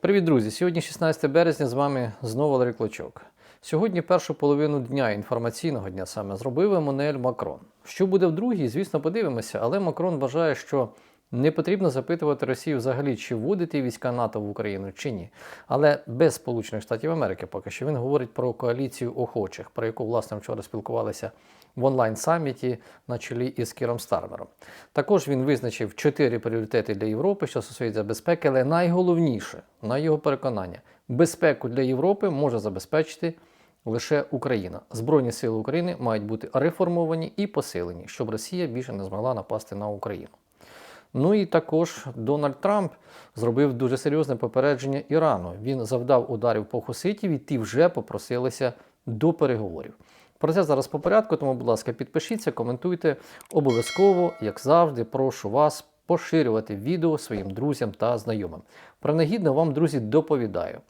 Привіт, друзі! Сьогодні 16 березня з вами знову Валерій Клочок. Сьогодні першу половину дня інформаційного дня саме зробив Еммануель Макрон. Що буде в другій, звісно, подивимося, але Макрон вважає, що не потрібно запитувати Росію взагалі, чи вводити війська НАТО в Україну чи ні. Але без Сполучених Штатів Америки поки що він говорить про коаліцію охочих, про яку власне вчора спілкувалися в онлайн-саміті на чолі із Кіром Стармером. Також він визначив чотири пріоритети для Європи, що стосується безпеки, але найголовніше, на його переконання, безпеку для Європи може забезпечити лише Україна. Збройні сили України мають бути реформовані і посилені, щоб Росія більше не змогла напасти на Україну. Ну і також Дональд Трамп зробив дуже серйозне попередження Ірану. Він завдав ударів по Хуситів і ті вже попросилися до переговорів. Про це зараз по порядку, тому, будь ласка, підпишіться, коментуйте. Обов'язково, як завжди, прошу вас поширювати відео своїм друзям та знайомим. Принагідно вам, друзі, доповідаю.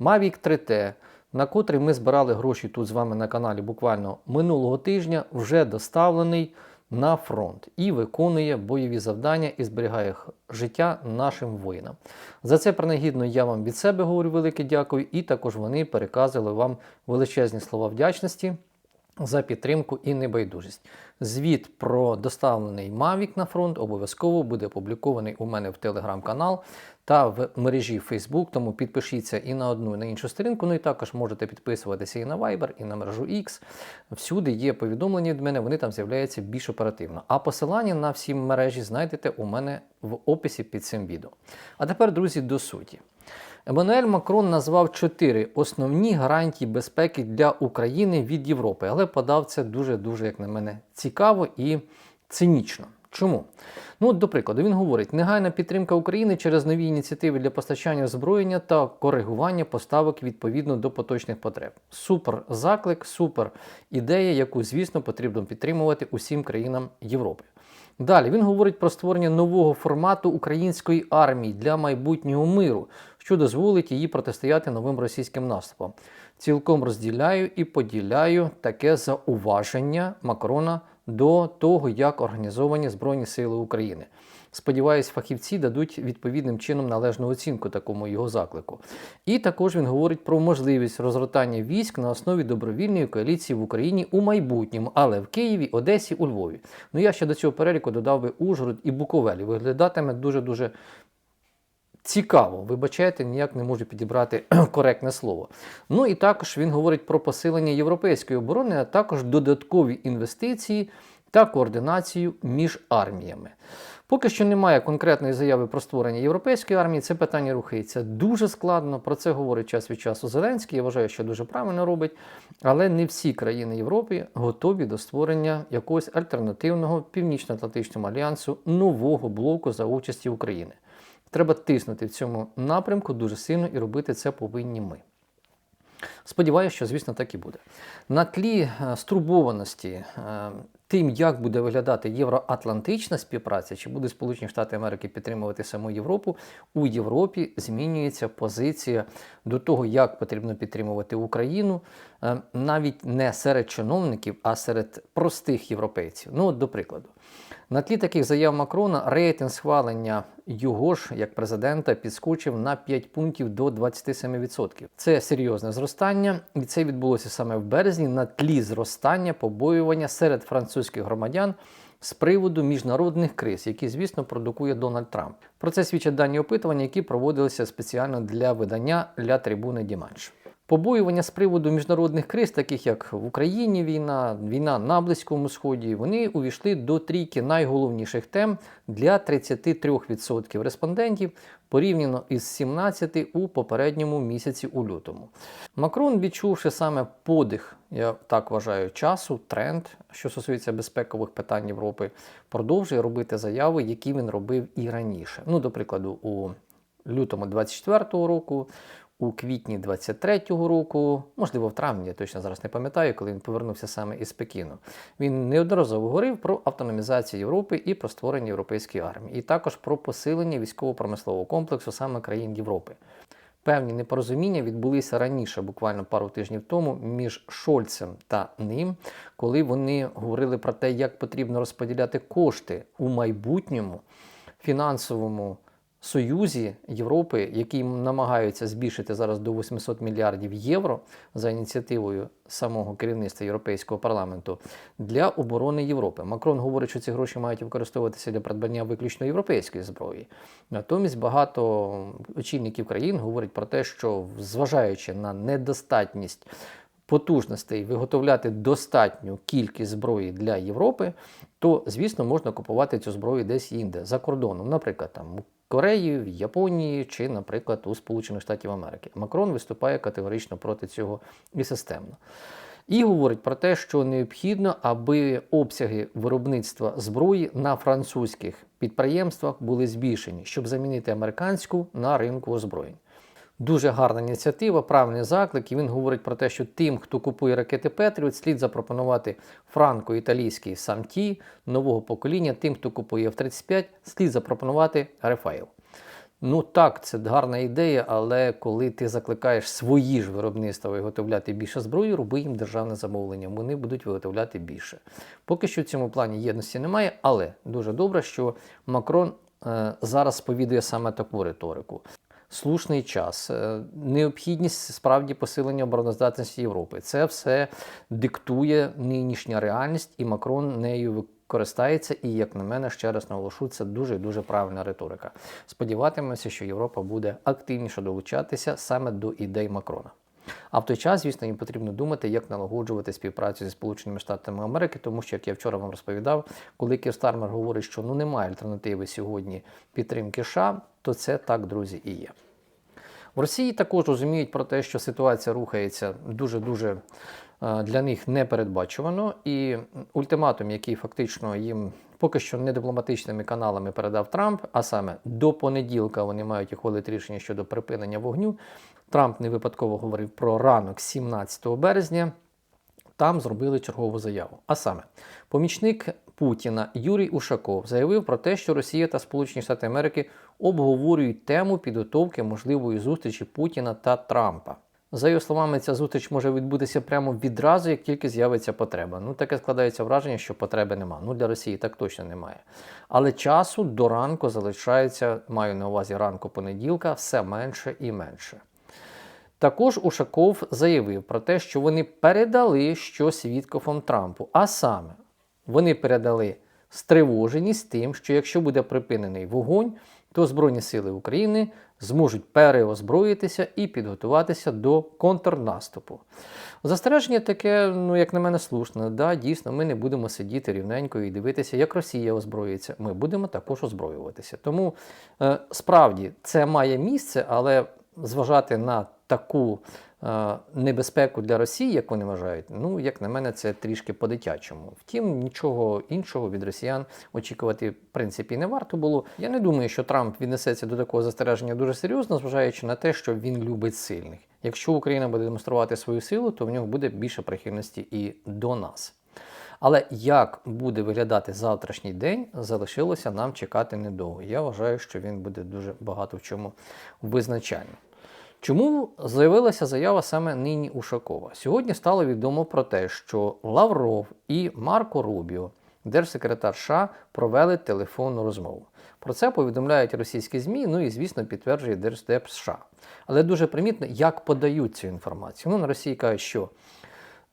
Mavic 3T, на котрий ми збирали гроші тут з вами на каналі буквально минулого тижня, вже доставлений на фронт і виконує бойові завдання і зберігає життя нашим воїнам. За це принагідно я вам від себе говорю велике дякую, і також вони переказували вам величезні слова вдячності за підтримку і небайдужість. Звіт про доставлений Mavic на фронт обов'язково буде опублікований у мене в телеграм-канал та в мережі Facebook, тому підпишіться і на одну, і на іншу сторінку. Ну і також можете підписуватися і на Viber, і на мережу X. Всюди є повідомлення від мене, вони там з'являються більш оперативно. А посилання на всі мережі знайдете у мене в описі під цим відео. А тепер, друзі, до суті. Еммануель Макрон назвав чотири основні гарантії безпеки для України від Європи, але подав це дуже-дуже, як на мене, цікаво і цинічно. Чому? Ну, до прикладу, він говорить: негайна підтримка України через нові ініціативи для постачання озброєння та коригування поставок відповідно до поточних потреб. Супер заклик, супер ідея, яку, звісно, потрібно підтримувати усім країнам Європи. Далі він говорить про створення нового формату української армії для майбутнього миру, що дозволить її протистояти новим російським наступам. Цілком розділяю і поділяю таке зауваження Макрона до того, як організовані Збройні Сили України. Сподіваюсь, фахівці дадуть відповідним чином належну оцінку такому його заклику. І також він говорить про можливість розгортання військ на основі добровільної коаліції в Україні у майбутньому, але в Києві, Одесі, у Львові. Ну я ще до цього переліку додав би Ужгород і Буковелі. Виглядатиме дуже дуже цікаво. Вибачайте, ніяк не можу підібрати коректне слово. Ну і також він говорить про посилення європейської оборони, а також додаткові інвестиції та координацію між арміями. Поки що немає конкретної заяви про створення європейської армії. Це питання рухається дуже складно. Про це говорить час від часу Зеленський. Я вважаю, що дуже правильно робить. Але не всі країни Європи готові до створення якогось альтернативного північно-атлантичному альянсу нового блоку за участі України. Треба тиснути в цьому напрямку дуже сильно і робити це повинні ми. Сподіваюся, що, звісно, так і буде. На тлі е, стурбованості е, тим, як буде виглядати євроатлантична співпраця, чи буде Сполучені Штати Америки підтримувати саму Європу, у Європі змінюється позиція до того, як потрібно підтримувати Україну, е, навіть не серед чиновників, а серед простих європейців. Ну, от, до прикладу. На тлі таких заяв Макрона рейтинг схвалення його ж як президента підскочив на 5 пунктів до 27%. Це серйозне зростання, і це відбулося саме в березні на тлі зростання побоювання серед французьких громадян з приводу міжнародних криз, які, звісно, продукує Дональд Трамп. Про це свідчать дані опитування, які проводилися спеціально для видання для трибуни Діманш. Побоювання з приводу міжнародних криз, таких як в Україні війна, війна на Близькому Сході, вони увійшли до трійки найголовніших тем для 33% респондентів порівняно із 17 у попередньому місяці у лютому. Макрон, відчувши саме подих, я так вважаю, часу, тренд, що стосується безпекових питань Європи, продовжує робити заяви, які він робив і раніше. Ну, до прикладу, у лютому 24-го року. У квітні 23-го року, можливо, в травні, я точно зараз не пам'ятаю, коли він повернувся саме із Пекіну. Він неодноразово говорив про автономізацію Європи і про створення європейської армії, і також про посилення військово-промислового комплексу саме країн Європи. Певні непорозуміння відбулися раніше, буквально пару тижнів тому, між Шольцем та ним, коли вони говорили про те, як потрібно розподіляти кошти у майбутньому фінансовому Союзі Європи, які намагаються збільшити зараз до 800 мільярдів євро за ініціативою самого керівництва Європейського парламенту для оборони Європи. Макрон говорить, що ці гроші мають використовуватися для придбання виключно європейської зброї. Натомість багато очільників країн говорять про те, що зважаючи на недостатність потужностей виготовляти достатню кількість зброї для Європи, то звісно можна купувати цю зброю десь інде за кордоном, наприклад, там Кореї, в Японії чи, наприклад, у Сполучених Штатів Америки. Макрон виступає категорично проти цього і системно. І говорить про те, що необхідно, аби обсяги виробництва зброї на французьких підприємствах були збільшені, щоб замінити американську на ринку озброєнь. Дуже гарна ініціатива, правильний заклик. І він говорить про те, що тим, хто купує ракети Петріот, слід запропонувати франко-італійський самті нового покоління. Тим, хто купує F-35, слід запропонувати Рефайл. Ну так, це гарна ідея, але коли ти закликаєш свої ж виробництва виготовляти більше зброї, роби їм державне замовлення. Вони будуть виготовляти більше. Поки що в цьому плані єдності немає, але дуже добре, що Макрон е, зараз сповідує саме таку риторику слушний час, е, необхідність справді посилення обороноздатності Європи. Це все диктує нинішня реальність, і Макрон нею користається. І, як на мене, ще раз наголошу, це дуже дуже правильна риторика. Сподіватимемося, що Європа буде активніше долучатися саме до ідей Макрона. А в той час, звісно, їм потрібно думати, як налагоджувати співпрацю зі Сполученими Штатами Америки, тому що, як я вчора вам розповідав, коли Кір Стармер говорить, що ну немає альтернативи сьогодні підтримки США, то це так, друзі, і є. В Росії також розуміють про те, що ситуація рухається дуже-дуже е, для них непередбачувано, і ультиматум, який фактично їм поки що не дипломатичними каналами передав Трамп, а саме до понеділка вони мають ухвалити рішення щодо припинення вогню. Трамп не випадково говорив про ранок 17 березня. Там зробили чергову заяву. А саме, помічник Путіна Юрій Ушаков заявив про те, що Росія та Сполучені Штати Америки обговорюють тему підготовки можливої зустрічі Путіна та Трампа. За його словами, ця зустріч може відбутися прямо відразу, як тільки з'явиться потреба. Ну, таке складається враження, що потреби немає. Ну, для Росії так точно немає. Але часу до ранку залишається, маю на увазі ранку понеділка, все менше і менше. Також Ушаков заявив про те, що вони передали щось Віткофом Трампу. А саме, вони передали стривоженість тим, що якщо буде припинений вогонь, то Збройні Сили України зможуть переозброїтися і підготуватися до контрнаступу. Застереження таке, ну, як на мене, слушне. Да, Дійсно, ми не будемо сидіти рівненько і дивитися, як Росія озброїться. Ми будемо також озброюватися. Тому е, справді це має місце, але зважати на таку е, небезпеку для Росії, як вони вважають, ну, як на мене, це трішки по-дитячому. Втім, нічого іншого від росіян очікувати, в принципі, не варто було. Я не думаю, що Трамп віднесеться до такого застереження дуже серйозно, зважаючи на те, що він любить сильних. Якщо Україна буде демонструвати свою силу, то в нього буде більше прихильності і до нас. Але як буде виглядати завтрашній день, залишилося нам чекати недовго. Я вважаю, що він буде дуже багато в чому визначальним. Чому з'явилася заява саме нині Ушакова? Сьогодні стало відомо про те, що Лавров і Марко Рубіо, держсекретар США, провели телефонну розмову. Про це повідомляють російські ЗМІ, ну і, звісно, підтверджує Держдеп США. Але дуже примітно, як подають цю інформацію. Ну, на Росії кажуть, що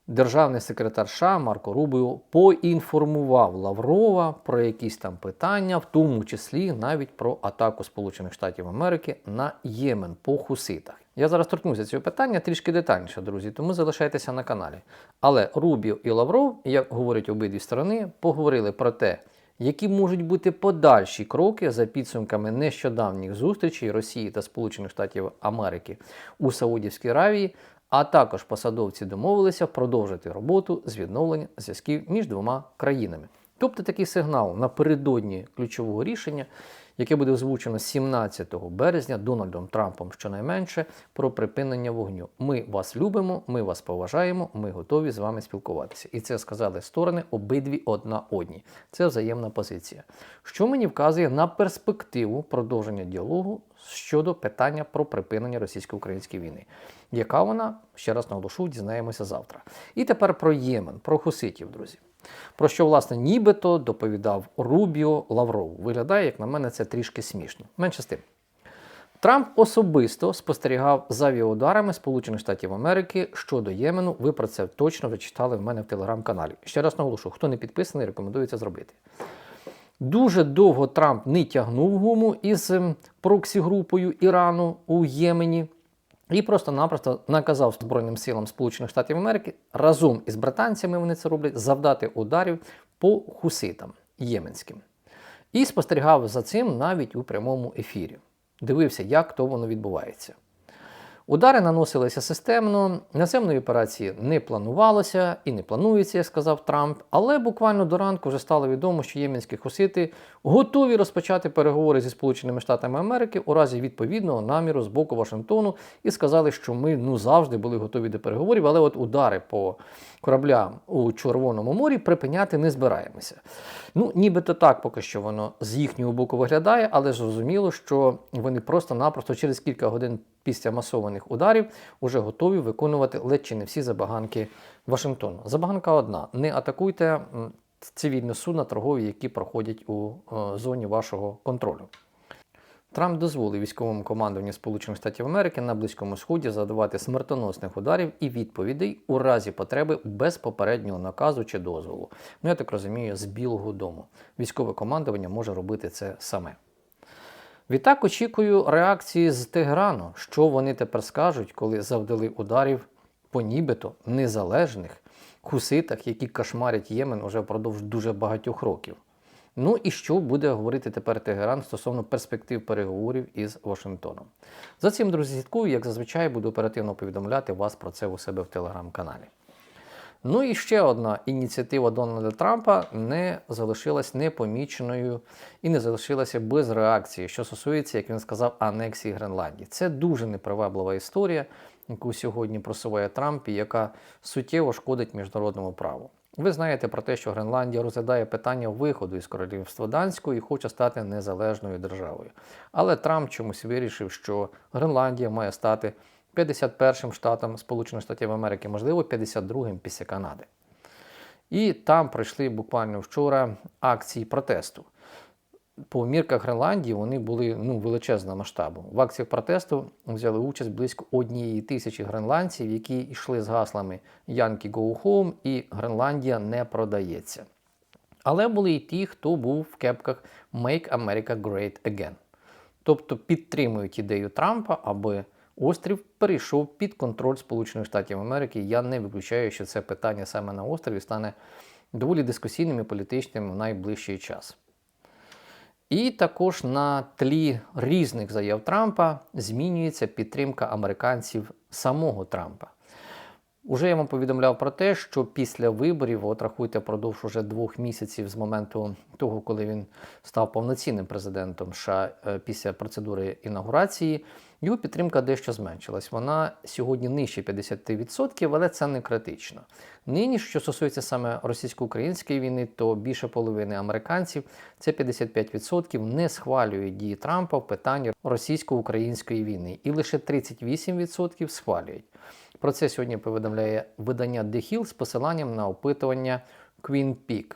Державний секретар США Марко Рубіо поінформував Лаврова про якісь там питання, в тому числі навіть про атаку Сполучених Штатів Америки на Ємен по хуситах. Я зараз торкнуся цього питання трішки детальніше, друзі, тому залишайтеся на каналі. Але Рубіо і Лавров, як говорять обидві сторони, поговорили про те, які можуть бути подальші кроки за підсумками нещодавніх зустрічей Росії та Сполучених Штатів Америки у Саудівській Аравії а також посадовці домовилися продовжити роботу з відновлення зв'язків між двома країнами. Тобто такий сигнал напередодні ключового рішення, яке буде озвучено 17 березня Дональдом Трампом щонайменше про припинення вогню. Ми вас любимо, ми вас поважаємо, ми готові з вами спілкуватися. І це сказали сторони обидві одна одній. Це взаємна позиція. Що мені вказує на перспективу продовження діалогу щодо питання про припинення російсько-української війни. Яка вона, ще раз наголошу, дізнаємося завтра. І тепер про Ємен, про хуситів, друзі. Про що, власне, нібито доповідав Рубіо Лавров. Виглядає, як на мене, це трішки смішно. Менше з тим. Трамп особисто спостерігав за авіаударами Сполучених Штатів Америки щодо Ємену. Ви про це точно читали в мене в телеграм-каналі. Ще раз наголошу, хто не підписаний, рекомендую це зробити. Дуже довго Трамп не тягнув гуму із ем, проксі-групою Ірану у Ємені і просто-напросто наказав Збройним силам Сполучених Штатів Америки разом із британцями вони це роблять завдати ударів по хуситам єменським. І спостерігав за цим навіть у прямому ефірі. Дивився, як то воно відбувається. Удари наносилися системно, наземної операції не планувалося і не планується, як сказав Трамп. Але буквально до ранку вже стало відомо, що єменські хусити готові розпочати переговори зі Сполученими Штатами Америки у разі відповідного наміру з боку Вашингтону і сказали, що ми ну завжди були готові до переговорів, але от удари по кораблям у Червоному морі припиняти не збираємося. Ну, нібито так поки що воно з їхнього боку виглядає, але зрозуміло, що вони просто-напросто через кілька годин після масованих ударів вже готові виконувати ледь чи не всі забаганки Вашингтону. Забаганка одна: не атакуйте м, цивільні судна торгові, які проходять у е, зоні вашого контролю. Трамп дозволив військовому командуванню Сполучених Штатів Америки на Близькому Сході задавати смертоносних ударів і відповідей у разі потреби без попереднього наказу чи дозволу. Ну, я так розумію, з Білого Дому. Військове командування може робити це саме. Відтак очікую реакції з Теграну, що вони тепер скажуть, коли завдали ударів по нібито незалежних хуситах, які кошмарять Ємен уже впродовж дуже багатьох років. Ну і що буде говорити тепер Тегеран стосовно перспектив переговорів із Вашингтоном? За цим, друзі, слідкую, як зазвичай буду оперативно повідомляти вас про це у себе в телеграм-каналі. Ну і ще одна ініціатива Дональда Трампа не залишилась непоміченою і не залишилася без реакції, що стосується, як він сказав, анексії Гренландії. Це дуже неприваблива історія, яку сьогодні просуває Трамп, і яка суттєво шкодить міжнародному праву. Ви знаєте про те, що Гренландія розглядає питання виходу із королівства Данського і хоче стати незалежною державою. Але Трамп чомусь вирішив, що Гренландія має стати 51-м штатом Сполучених Штатів Америки, можливо, 52-м після Канади. І там пройшли буквально вчора акції протесту. По мірках Гренландії вони були ну, величезного масштабу. В акціях протесту взяли участь близько однієї тисячі гренландців, які йшли з гаслами Янки Go Home і Гренландія не продається. Але були і ті, хто був в кепках Make America Great Again. Тобто підтримують ідею Трампа, аби острів перейшов під контроль Сполучених Штатів Америки. Я не виключаю, що це питання саме на острові стане доволі дискусійним і політичним в найближчий час. І також на тлі різних заяв Трампа змінюється підтримка американців самого Трампа. Уже я вам повідомляв про те, що після виборів, от рахуйте, продовж уже двох місяців з моменту того, коли він став повноцінним президентом США е, після процедури інаугурації, його підтримка дещо зменшилась. Вона сьогодні нижче 50%, але це не критично. Нині, що стосується саме російсько-української війни, то більше половини американців, це 55%, не схвалюють дії Трампа в питанні російсько-української війни, і лише 38% схвалюють. Про це сьогодні повідомляє видання The Hill з посиланням на опитування Queen Peak.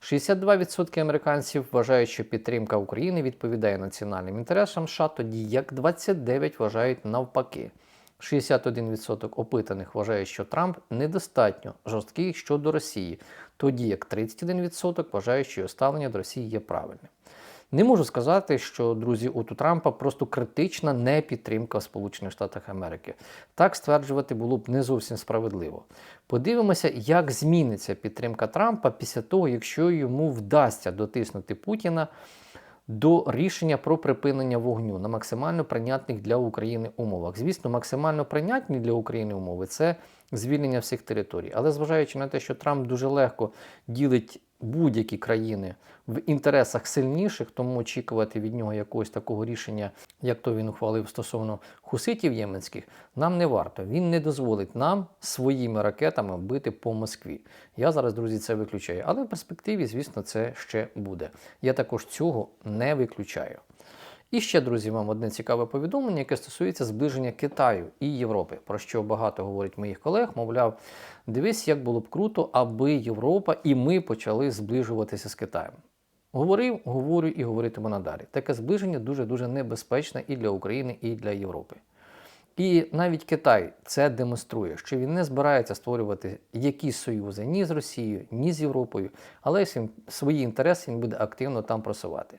62% американців вважають, що підтримка України відповідає національним інтересам США, тоді як 29% вважають навпаки. 61% опитаних вважає, що Трамп недостатньо жорсткий щодо Росії, тоді як 31% вважає, що його ставлення до Росії є правильним. Не можу сказати, що друзі, от у Трампа просто критична непідтримка Сполучених Штатах Америки. Так стверджувати було б не зовсім справедливо. Подивимося, як зміниться підтримка Трампа після того, якщо йому вдасться дотиснути Путіна до рішення про припинення вогню на максимально прийнятних для України умовах. Звісно, максимально прийнятні для України умови це звільнення всіх територій. Але зважаючи на те, що Трамп дуже легко ділить будь-які країни в інтересах сильніших, тому очікувати від нього якогось такого рішення, як то він ухвалив стосовно хуситів єменських, нам не варто. Він не дозволить нам своїми ракетами бити по Москві. Я зараз, друзі, це виключаю. Але в перспективі, звісно, це ще буде. Я також цього не виключаю. І ще, друзі, вам одне цікаве повідомлення, яке стосується зближення Китаю і Європи, про що багато говорять моїх колег. Мовляв, дивись, як було б круто, аби Європа і ми почали зближуватися з Китаєм. Говорив, говорю і говоритиму надалі. Таке зближення дуже-дуже небезпечне і для України, і для Європи. І навіть Китай це демонструє, що він не збирається створювати якісь союзи ні з Росією, ні з Європою, але свої інтереси він буде активно там просувати.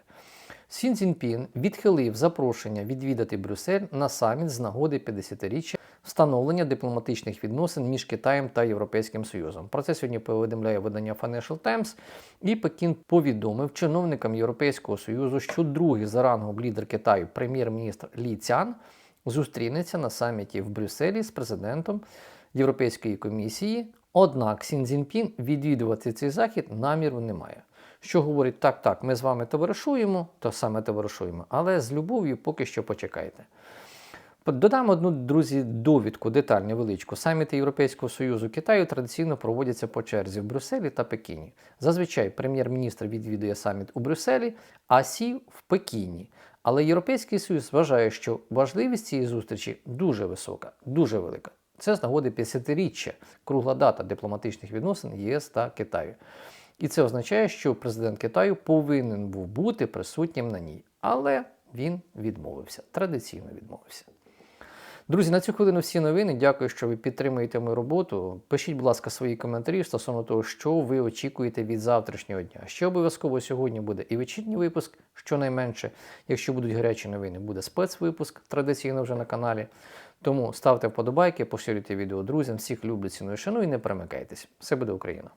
Сін Цзіньпін відхилив запрошення відвідати Брюссель на саміт з нагоди 50-річчя встановлення дипломатичних відносин між Китаєм та Європейським Союзом. Про це сьогодні повідомляє видання Financial Times. І Пекін повідомив чиновникам Європейського Союзу, що другий за рангом лідер Китаю, прем'єр-міністр Лі Цян, зустрінеться на саміті в Брюсселі з президентом Європейської комісії. Однак Сін Цзіньпін відвідувати цей захід наміру немає. Що говорить, так, так, ми з вами товаришуємо, то саме товаришуємо, але з любов'ю поки що почекайте. Додам одну, друзі, довідку детальну, величку. Саміти Європейського Союзу Китаю традиційно проводяться по черзі в Брюсселі та Пекіні. Зазвичай прем'єр-міністр відвідує саміт у Брюсселі, а Сі в Пекіні. Але Європейський Союз вважає, що важливість цієї зустрічі дуже висока, дуже велика. Це з нагоди 50-річчя кругла дата дипломатичних відносин ЄС та Китаю. І це означає, що президент Китаю повинен був бути присутнім на ній. Але він відмовився, традиційно відмовився. Друзі, на цю хвилину всі новини. Дякую, що ви підтримуєте мою роботу. Пишіть, будь ласка, свої коментарі стосовно того, що ви очікуєте від завтрашнього дня. Ще обов'язково сьогодні буде і вечірній випуск, щонайменше. Якщо будуть гарячі новини, буде спецвипуск традиційно вже на каналі. Тому ставте вподобайки, поширюйте відео друзям. Всіх люблю, ціную, шаную і не перемикайтесь. Все буде Україна!